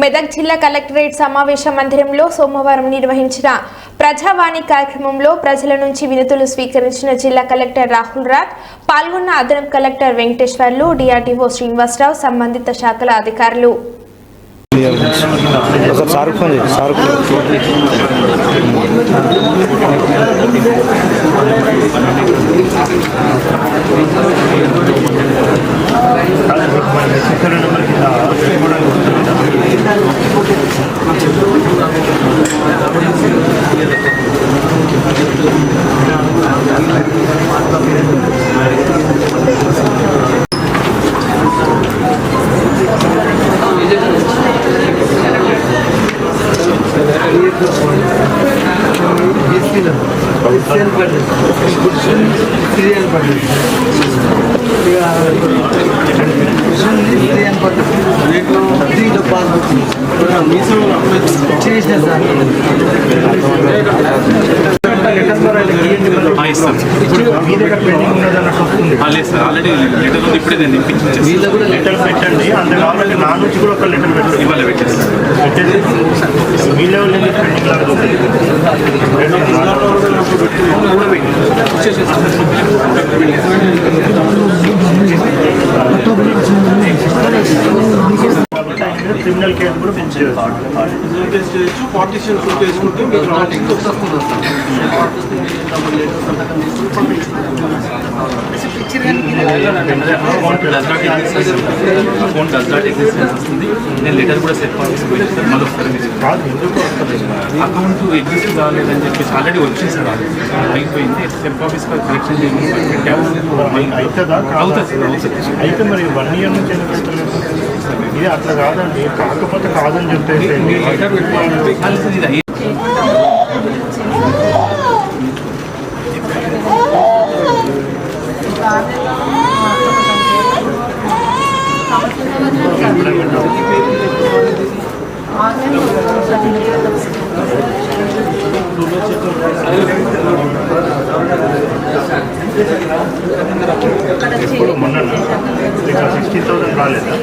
మెదక్ జిల్లా కలెక్టరేట్ సమావేశ మందిరంలో సోమవారం నిర్వహించిన ప్రజావాణి కార్యక్రమంలో ప్రజల నుంచి వినతులు స్వీకరించిన జిల్లా కలెక్టర్ రాహుల్ రాత్ పాల్గొన్న అదనపు కలెక్టర్ వెంకటేశ్వర్లు డిఆర్డీఓ శ్రీనివాసరావు సంబంధిత శాఖల అధికారులు. లేదు సార్ ఆల్రెడీ లెటర్ ఉంది ఇప్పుడే నేను తెప్పించేసి లెటర్ పెట్టండి. అందులో నా నుంచి కూడా ఒక లెటర్ పెట్టండి. ఇవాళ పెట్టేసి మీ లెవెల్ నుంచి Account does not exist account does not exist వస్తుంది నేను లెటర్ కూడా సెట్ ఆఫీస్ పోయిస్తాను మళ్ళీ ఒకసారి మీరు కాదు ఎందుకు వస్తుంది అకౌంట్ ఎగ్జిస్ట్ కాలేదని చెప్పేసి ఆల్రెడీ వచ్చింది సార్ అయిపోయింది సెట్ ఆఫీస్ పెట్టాము అవుతుందా సార్ అవుతుంది. అయితే మరి వన్ ఇయర్ నుంచి ఇది అట్లా కాదండి కాకపోతే కాదని చెప్పేసి. పెట్టాల్సింది ఇప్పుడు మొన్న ఇంకా సిక్స్టీన్ థౌసండ్ రాలేదా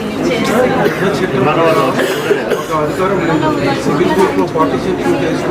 మన వాళ్ళు సివిల్ కోర్టులో పార్టీషన్ చేసుకుంటే